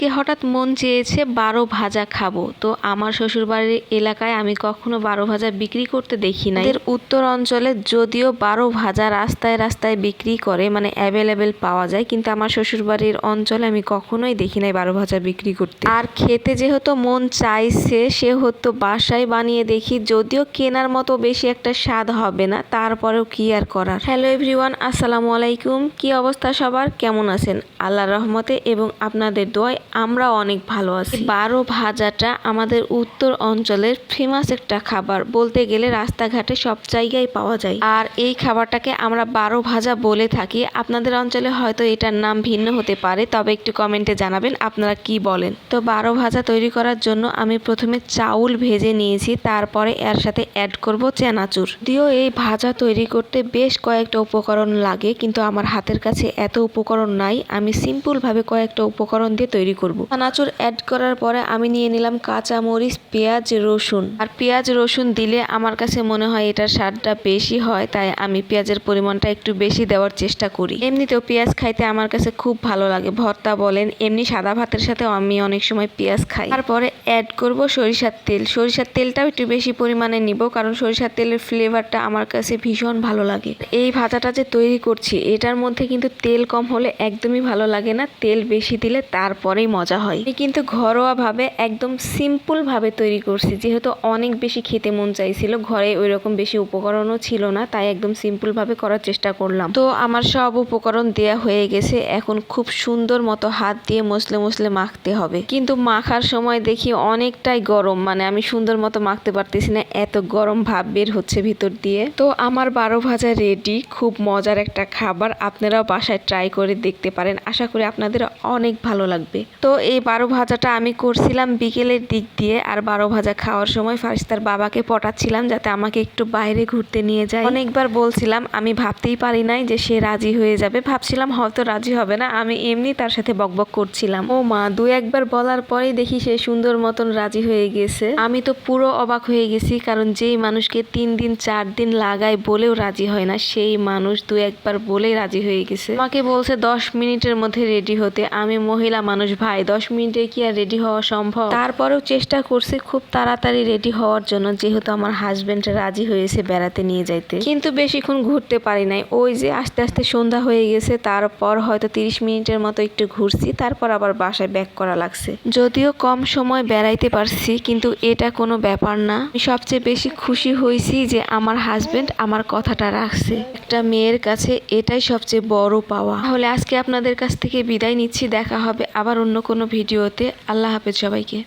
আজকে হঠাৎ মন চেয়েছে বারো ভাজা খাব। তো আমার শ্বশুরবাড়ির এলাকায় আমি কখনো বারো ভাজা বিক্রি করতে দেখি না এর উত্তর অঞ্চলে যদিও বারো ভাজা রাস্তায় রাস্তায় বিক্রি করে মানে অ্যাভেলেবেল পাওয়া যায়, কিন্তু আমার শ্বশুরবাড়ির অঞ্চলে আমি কখনোই দেখি নাই বারো ভাজা বিক্রি করতে। আর খেতে যেহেতু মন চাইছে, সেহেতু বাসায় বানিয়ে দেখি, যদিও কেনার মতো বেশি একটা স্বাদ হবে না, তারপরেও কি আর করার। হ্যালো এভরিওয়ান আসসালামু আলাইকুম। কি অবস্থা সবার? কেমন আছেন? আল্লাহর রহমতে এবং আপনাদের দোয়ায় আমরা অনেক ভালো আছি। বারো ভাজাটা আমাদের উত্তর অঞ্চলের ফেমাস একটা খাবার। বলতে গেলে রাস্তাঘাটে সব জায়গায় পাওয়া যায়। আর এই খাবারটাকে আমরা বারো ভাজা বলে থাকি। আপনাদের অঞ্চলে হয়তো এটার নাম ভিন্ন হতে পারে, তবে একটু কমেন্টে জানাবেন আপনারা কি বলেন। তো বারো ভাজা তৈরি করার জন্য আমি প্রথমে চাউল ভেজে নিয়েছি, তারপরে এর সাথে অ্যাড করব চেনাচুর। যদিও এই ভাজা তৈরি করতে বেশ কয়েকটা উপকরণ লাগে, কিন্তু আমার হাতের কাছে এত উপকরণ নাই। আমি সিম্পলভাবে কয়েকটা উপকরণ দিয়ে তৈরি করব। চানাচুর অ্যাড করার পরে আমি নিয়ে নিলাম কাঁচা মরিচ, পেঁয়াজ, রসুন। আর পেঁয়াজ, রসুন দিলে আমার কাছে মনে হয় এটার স্বাদটা বেশি হয়, তাই আমি পেঁয়াজের পরিমাণটা একটু বেশি দেওয়ার চেষ্টা করি। এমনিতেও পেঁয়াজ খাইতে আমার কাছে খুব ভালো লাগে, ভর্তা বলেন, এমনি সাদা ভাতের সাথে আমি অনেক সময় পেঁয়াজ খাই। তারপরে অ্যাড করব সরিষার তেল। সরিষার তেলটাও একটু বেশি পরিমাণে নিব, কারণ সরিষার তেলের ফ্লেভারটা আমার কাছে ভীষণ ভালো লাগে। এই ভাজাটা যে তৈরি করছি, এটার মধ্যে কিন্তু তেল কম হলে একদমই ভালো লাগে না। তেল বেশি দিলে তারপরেই মজা হয়। কিন্তু ঘরোয়াভাবে একদম সিম্পল ভাবে তৈরি করছি। যেহেতু অনেক বেশি খেতে মন চাইছিল, ঘরে ওই রকম বেশি উপকরণও ছিল না, তাই একদম সিম্পল ভাবে করার চেষ্টা করলাম। তো আমার সব উপকরণ দেয়া হয়ে গেছে, এখন খুব সুন্দর মতো হাত দিয়ে মসলে মসলে মাখতে হবে। কিন্তু মাখার সময় দেখি অনেকটাই গরম মানে আমি সুন্দর মতো মাখতে পারতেছি না, এত গরম ভাব বের হচ্ছে ভিতর দিয়ে। তো আমার বারো ভাজা রেডি খুব মজার একটা খাবার, আপনারাও বাসায় ট্রাই করে দেখতে পারেন। আশা করি আপনাদের অনেক ভালো লাগবে। তো এই বারো ভাজাটা আমি করছিলাম বিকেলের দিক দিয়ে, আর বারো ভাজা খাওয়ার সময় ফার্স্ট তার বাবাকে পটাচ্ছিলাম যাতে আমাকে একটু বাইরে ঘুরতে নিয়ে যায়। অনেকবার বলছিলাম, আমি ভাবতেই পারি নাই যে সে রাজি হয়ে যাবে। ভাবছিলাম হয়তো রাজি হবে না, আমি এমনি তার সাথে বকবক করছিলাম। ও মা, দু একবার বলার পরেই দেখি সে সুন্দর মতন রাজি হয়ে গেছে। আমি তো পুরো অবাক হয়ে গেছি, কারণ যেই মানুষকে তিন দিন, চার দিন লাগায় বলেও রাজি হয় না, সেই মানুষ দু একবার বলেই রাজি হয়ে গেছে। আমাকে বলছে, দশ মিনিটের মধ্যে রেডি হতে। আমি মহিলা মানুষ ভাই, দশ মিনিটে কি আর রেডি হওয়া সম্ভব? তারপরেও চেষ্টা করছি খুব তাড়াতাড়ি রেডি হওয়ার জন্য, যেহেতু আমার হাজবেন্ড রাজি হয়েছে বেড়াতে নিয়ে যাইতে। কিন্তু বেশিক্ষণ ঘুরতে পারি নাই। ওই যে আস্তে আস্তে সন্ধ্যা হয়ে গেছে, তারপর হয়তো তিরিশ মিনিটের মতো একটু ঘুরছি, তারপর আবার বাসায় ব্যাক করা লাগছে। যদিও কম সময় বেড়াইতে পারছি, কিন্তু এটা কোনো ব্যাপার না। সবচেয়ে বেশি খুশি হয়েছি যে আমার হাজবেন্ড আমার কথাটা রাখছে। একটা মেয়ের কাছে এটাই সবচেয়ে বড় পাওয়া। তাহলে আজকে আপনাদের কাছ থেকে বিদায় নিচ্ছি, দেখা হবে আবার অন্য কোনো ভিডিওতে। আল্লাহ হাফেজ সবাইকে।